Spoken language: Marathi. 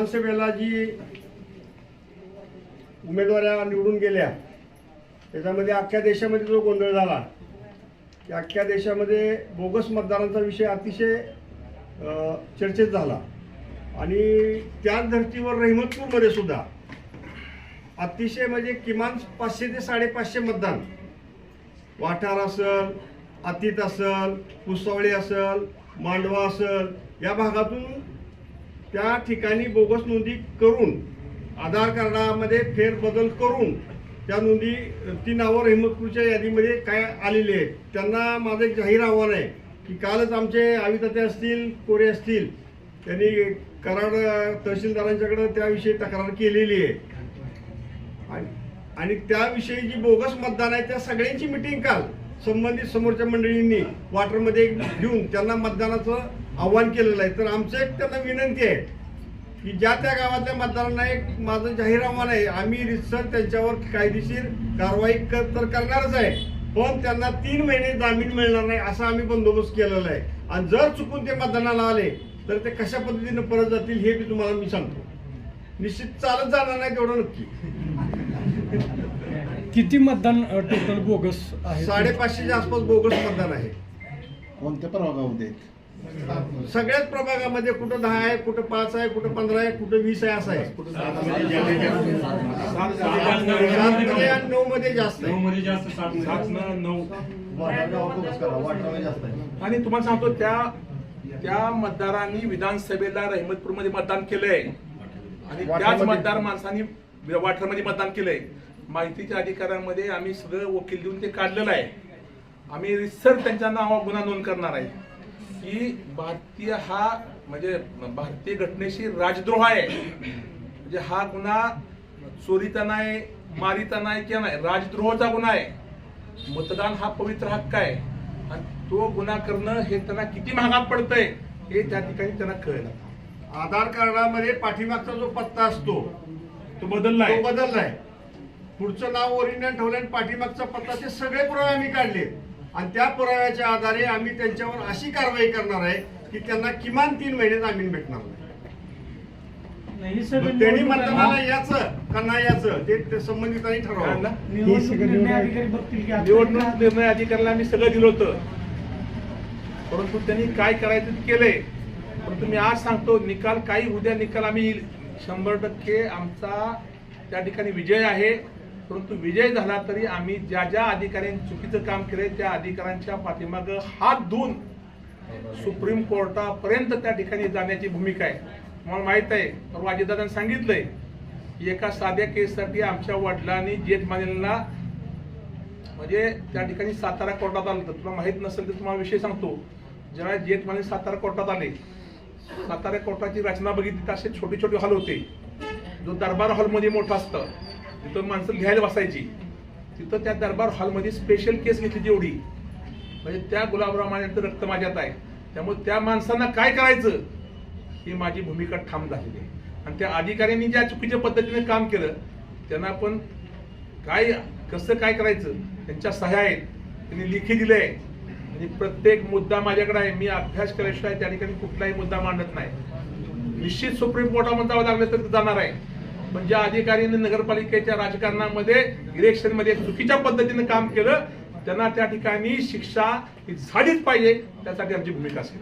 विधानसभेला जी उमेदवाऱ्या निवडून गेल्या त्याच्यामध्ये अख्ख्या देशामध्ये जो गोंधळ झाला की अख्ख्या देशामध्ये बोगस मतदारांचा विषय अतिशय चर्चेत झाला. आणि त्याच धर्तीवर रहिमतपूरमध्ये सुद्धा अतिशय म्हणजे किमान पाचशे ते साडेपाचशे मतदान. वाठार असल अतीत असल कुसावळी असल मांडवा असल या भागातून त्या ठिकाणी बोगस नोंदी करून आधार कार्डामध्ये फेरबदल करून त्या नोंदी ती नावं रहिमतपूरच्या यादीमध्ये काय आलेली आहेत? त्यांना माझं एक जाहीर आव्हान आहे की कालच आमचे आविताते असतील कोरे असतील त्यांनी कराड तहसीलदारांच्याकडे त्याविषयी तक्रार केलेली आहे. आणि त्याविषयी जी बोगस मतदान आहे त्या सगळ्यांची मिटिंग काल संबंधित समोरच्या मंडळींनी वॉटरमध्ये घेऊन त्यांना मतदानाचं आव्हान केलेलं आहे. तर आमचं एक त्यांना विनंती आहे की ज्या त्या गावातल्या मतदारांना एक माझं जाहीर आव्हान आहे. आम्ही रितसर त्यांच्यावर कायदेशीर कारवाई कर तर करणारच आहे. पण त्यांना तीन महिने जामीन मिळणार नाही असा आम्ही बंदोबस्त केलेला आहे. आणि जर चुकून ते मतदानाला आले तर ते कशा पद्धतीने परत जातील हे मी तुम्हाला मी सांगतो. निश्चित चालत जाणार नाही तेवढं नक्की. किती मतदान टोटल बोगस आहे साडेपाचशेच्या आसपास बोगस मतदान आहे. कोणत्या प्रभागामध्ये सगळ्याच प्रभागामध्ये कुठं दहा आहे कुठं पाच आहे कुठं पंधरा आहे कुठं वीस आहे असं आहे. सात मध्ये आणि नऊ मध्ये जास्त आहे. मध्ये जास्त सात सात न नऊ. वाटरामध्ये जास्त आहे आणि तुम्हाला सांगतो त्या त्या मतदारांनी विधानसभेला रहिमतपूरमध्ये मतदान केलंय. आणि त्याच. मतदार माणसांनी वाठारमध्ये मतदान केलंय. माहितीच्या अधिकाऱ्यांमध्ये आम्ही सगळं वकील देऊन ते काढलेलं आहे. आम्ही रिसर त्यांच्या नावावर गुन्हा नोंद करणार आहे. की भारतीय हा म्हणजे भारतीय घटनेशी राजद्रोह आहे. म्हणजे हा गुन्हा चोरीचा नाही मारीचा नाही किंवा नाही राजद्रोहाचा गुन्हा आहे. मतदान हा पवित्र हक्क आहे. आणि तो गुन्हा करणं हे त्यांना किती महागात पडतंय हे त्या ठिकाणी त्यांना कळलं. आधार कार्डामध्ये पाठीमागचा जो पत्ता असतो तो बदललाय तो बदललाय पुढचं नाव ओरिजिनल ठेवलं आणि पाठीमागचा पत्ता ते सगळे पुरावे आम्ही काढले आणि त्या पुराव्याच्या आधारे आम्ही त्यांच्यावर अशी कारवाई करणार आहे की त्यांना किमान तीन महिने जामीन भेटणार नाही. ही त्यांनी याचं का नाही याचं? ते संबंधितांनी ठरवावं. ना? निवडणूक निर्णय अधिकाऱ्याला आम्ही सगळं दिलं होतं. परंतु त्यांनी काय करायचं ते केलंय. परंतु मी आज सांगतो निकाल काही उद्या निकाल आम्ही येईल. शंभर टक्के आमचा त्या ठिकाणी विजय आहे. परंतु विजय झाला तरी आम्ही ज्या ज्या अधिकाऱ्यांनी चुकीचं काम केले त्या अधिकाऱ्यांच्या पाठीमागं हात धुवून सुप्रीम कोर्टापर्यंत त्या ठिकाणी जाण्याची भूमिका आहे. तुम्हाला माहीत आहे तर अजितदादांनी सांगितलंय की एका साध्या केससाठी आमच्या वडिलांनी जेठमानेला म्हणजे त्या ठिकाणी सातारा कोर्टात आलं तर तुला माहीत नसेल तर तुम्हाला विषय सांगतो. जेव्हा जेठमाने सातारा कोर्टात आले सातारा कोर्टाची रचना बघितली तर असे छोटे छोटे हॉल होते. जो दरबार हॉलमध्ये मोठा असतं. तिथं माणसं लिहायला बसायची. तिथं त्या दरबार हॉलमध्ये स्पेशल केस घेतली जेवढी म्हणजे त्या गुलाबराव मानेचं रक्त माझ्यात आहे. त्यामुळे त्या माणसांना काय करायचं? ही माझी भूमिका ठाम झालेली आहे. आणि त्या अधिकाऱ्यांनी ज्या चुकीच्या पद्धतीने काम केलं त्यांना पण काय कसं काय करायचं? त्यांच्या सह्या आहेत. त्यांनी लिखी दिले आणि प्रत्येक मुद्दा माझ्याकडे आहे. मी अभ्यास केल्याशिवाय त्या ठिकाणी कुठलाही मुद्दा मांडत नाही. निश्चित सुप्रीम कोर्टामध्ये जावं लागलं तर जाणार आहे. म्हणजे पण ज्या अधिकाऱ्यांनी नगरपालिकेच्या राजकारणामध्ये इलेक्शनमध्ये चुकीच्या पद्धतीने काम केलं. त्यांना त्या ठिकाणी शिक्षा ही झालीच पाहिजे त्यासाठी आमची भूमिका असेल.